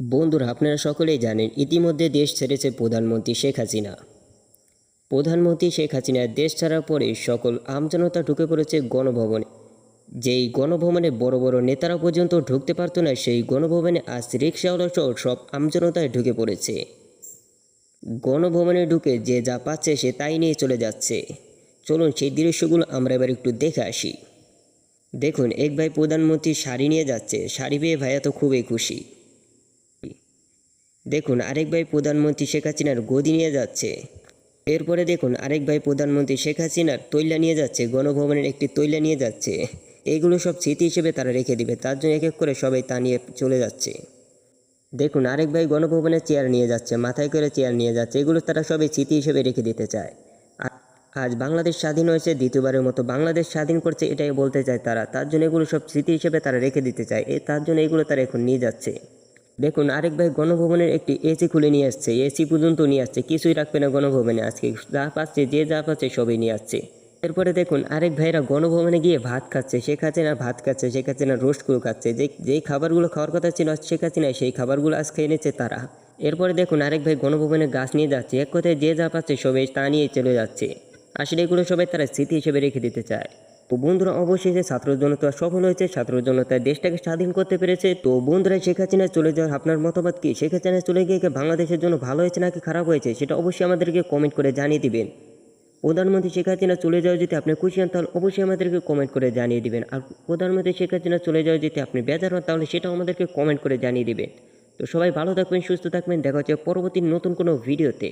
বন্ধুরা, আপনারা সকলেই জানেন, ইতিমধ্যে দেশ ছেড়েছে প্রধানমন্ত্রী শেখ হাসিনা। প্রধানমন্ত্রী শেখ হাসিনা দেশ ছাড়ার পরে সকল আমজনতা ঢুকে পড়েছে গণভবনে। যেই গণভবনে বড় বড় নেতারা পর্যন্ত ঢুকতে পারতো না, সেই গণভবনে আজ রিক্সাওয়ালা সহ সব আমজনতায় ঢুকে পড়েছে। গণভবনে ঢুকে যে যা পাচ্ছে সে তাই নিয়ে চলে যাচ্ছে। চলুন সেই দৃশ্যগুলো আমরা এবার একটু দেখে আসি। দেখুন, এক ভাই প্রধানমন্ত্রী শাড়ি নিয়ে যাচ্ছে। শাড়ি পেয়ে ভাইয়া তো খুবই খুশি। দেখুন, আরেক ভাই প্রধানমন্ত্রী শেখ হাসিনার গদি নিয়ে যাচ্ছে। এরপরে দেখুন, আরেক ভাই প্রধানমন্ত্রী শেখ হাসিনার তৈলা নিয়ে যাচ্ছে, গণভবনের একটি তৈলা নিয়ে যাচ্ছে। এইগুলো সব স্মৃতি হিসেবে তারা রেখে দিবে, তার জন্য এক এক করে সবাই তা নিয়ে চলে যাচ্ছে। দেখুন, আরেক ভাই গণভবনের চেয়ার নিয়ে যাচ্ছে, মাথায় করে চেয়ার নিয়ে যাচ্ছে, এগুলো তারা সবাই স্মৃতি হিসেবে রেখে দিতে চায়। আজ বাংলাদেশ স্বাধীন হয়েছে, দ্বিতীয়বারের মতো বাংলাদেশ স্বাধীন করছে, এটাই বলতে চায় তারা, তার জন্য এগুলো সব স্মৃতি হিসেবে তারা রেখে দিতে চায়, এ তার জন্য এগুলো তারা এখন নিয়ে যাচ্ছে। দেখুন, আরেক ভাই গণভবনের একটি এসি খুলে নিয়ে আসছে। এসি পর্যন্ত নিয়ে আসছে। কিছুই রাখবে না গণভবনে আজকে। যা পাচ্ছে, যে যা পাচ্ছে সবই নিয়ে আসছে। এরপরে দেখুন, আরেক ভাইরা গণভবনে গিয়ে ভাত খাচ্ছে। শেখ হাসিনা ভাত খাচ্ছে, শেখ হাসিনা রোস্টগুলো খাচ্ছে। যে যেই খাবারগুলো খাওয়ার কথা ছিল, শেখ হাসিনা সেই খাবারগুলো আজ খেয়ে নিচ্ছে তারা। এরপরে দেখুন, আরেক ভাই গণভবনে গাছ নিয়ে যাচ্ছে। এক কথায় যে যা পাচ্ছে সবাই তা নিয়ে চলে যাচ্ছে। আসলে এগুলো সবাই তারা স্মৃতি হিসেবে রেখে দিতে চায়। তো বন্ধুরা, অবশেষে ছাত্র জনতা সফল হয়েছে ছাত্র জনতা দেশটাকে স্বাধীন করতে পেরেছে। তো বন্ধুরা, শেখ হাসিনা চলে যাওয়ার আপনার মতামত কি? শেখ হাসিনা চলে গিয়ে বাংলাদেশের জন্য ভালো হয়েছে নাকি খারাপ হয়েছে? সেটা অবশ্যই আমাদেরকে কমেন্ট করে জানিয়ে দিবেন। প্রধানমন্ত্রী শেখ হাসিনা চলে যাওয়া যদি আপনি খুশি হন, তাহলে অবশ্যই আমাদেরকে কমেন্ট করে জানিয়ে দিবেন। আর প্রধানমন্ত্রী শেখ হাসিনা চলে যাওয়া যদি আপনি বেজার হন, তাহলে সেটাও আমাদেরকে কমেন্ট করে জানিয়ে দিবেন। তো সবাই ভালো থাকবেন, সুস্থ থাকবেন। দেখা হচ্ছে পরবর্তী নতুন কোনো ভিডিওতে